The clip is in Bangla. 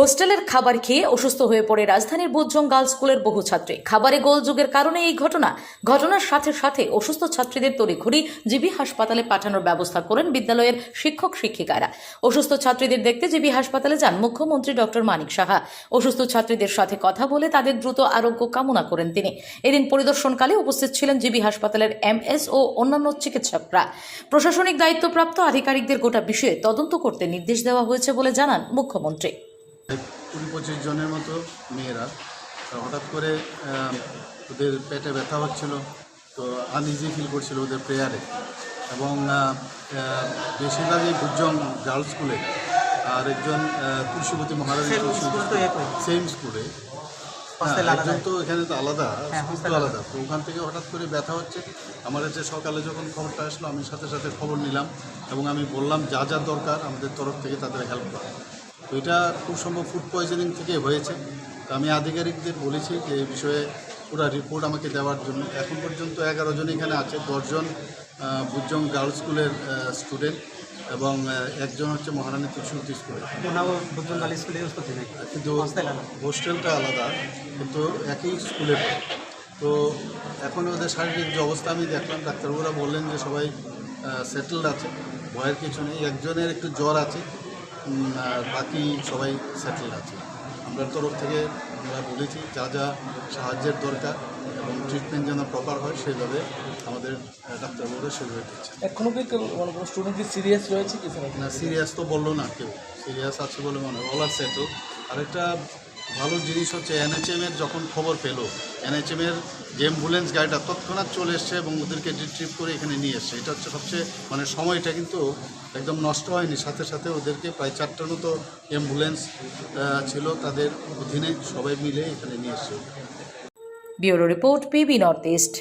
হোস্টেলের খাবার খেয়ে অসুস্থ হয়ে পড়ে রাজধানীর বুধজং গার্লস স্কুলের বহু ছাত্রী। খাবারে গোলযোগের কারণে এই ঘটনা। ঘটনার সাথে সাথে অসুস্থ ছাত্রীদের তড়িঘড়ি জিবি হাসপাতালে পাঠানোর ব্যবস্থা করেন বিদ্যালয়ের শিক্ষক শিক্ষিকারা। অসুস্থ ছাত্রীদের দেখতে জিবি হাসপাতালে যান মুখ্যমন্ত্রী ডক্টর মানিক সাহা। অসুস্থ ছাত্রীদের সাথে কথা বলে তাদের দ্রুত আরোগ্য কামনা করেন তিনি। এদিন পরিদর্শনকালে উপস্থিত ছিলেন জিবি হাসপাতালের এমএস ও অন্যান্য চিকিৎসকরা। প্রশাসনিক দায়িত্বপ্রাপ্ত আধিকারিকদের গোটা বিষয়ে তদন্ত করতে নির্দেশ দেওয়া হয়েছে বলে জানান মুখ্যমন্ত্রী। কুড়ি পঁচিশ জনের মতো মেয়েরা। হঠাৎ করে ওদের পেটে ব্যথা হচ্ছিল তো আনইজি ফিল করছিল ওদের প্রেয়ারে এবং বেশিরভাগই ভুজং গার্লস স্কুলে আর একজন আহ, তুলসীবতী মহারানী সেম স্কুলে হ্যাঁ, আলাদা। একজন তো এখানে তো আলাদা হ্যাঁ, স্কুল তো আলাদা। তো ওখান থেকে হঠাৎ করে ব্যথা হচ্ছে। আমার কাছে সকালে যখন খবরটা আসলো আমি সাথে সাথে খবর নিলাম এবং আমি বললাম যা যা দরকার আমাদের তরফ থেকে তাদের হেল্প করা। তো এটা খুব সম্ভব ফুড পয়জনিং থেকে হয়েছে। তো আমি আধিকারিকদের বলেছি যে এই বিষয়ে পুরো রিপোর্ট আমাকে দেওয়ার জন্য। এখন পর্যন্ত এগারো জন এখানে আছে দশজন বুজং গার্লস স্কুলের স্টুডেন্ট এবং একজন হচ্ছে মহারানী তুলসী স্কুলের। স্কুলে কিন্তু হোস্টেলটা আলাদা কিন্তু একই স্কুলে। তো এখন ওদের শারীরিক যে অবস্থা আমি দেখলাম ডাক্তারবাবুরা বললেন যে সবাই সেটেলড আছে ভয়ের কিছু নেই। একজনের একটু জ্বর আছে বাকি সবাই সেটেল আছে। আমরা তরফ থেকে আমরা বলেছি যা যা সাহায্যের দরকার এবং ট্রিটমেন্ট যেন প্রপার হয় সেইভাবে আমাদের ডাক্তারবাবুরা সেভাবে দিচ্ছে এখনও কি কেউ মানে কোনো স্টুডেন্ট কি সিরিয়াস রয়েছে কি না সিরিয়াস তো বলল না কেউ। সিরিয়াস আছে বলে মনে হয়। অল আর সেটেল আরেকটা ভালো জিনিস হচ্ছে এনএচএম এর যখন খবর পেল এনএচএম এর যে অ্যাম্বুলেন্স গাড়িটা তৎক্ষণাৎ চলে এসছে এবং ওদেরকে রিট্রিভ করে এখানে নিয়ে এসছে। এটা হচ্ছে সবচেয়ে মানে সময়টা কিন্তু একদম নষ্ট হয়নি। সাথে সাথে ওদেরকে প্রায় চারটার মতো অ্যাম্বুলেন্স ছিল তাদের অধীনে সবাই মিলে এখানে নিয়ে এসছে। Bureau report PB north east.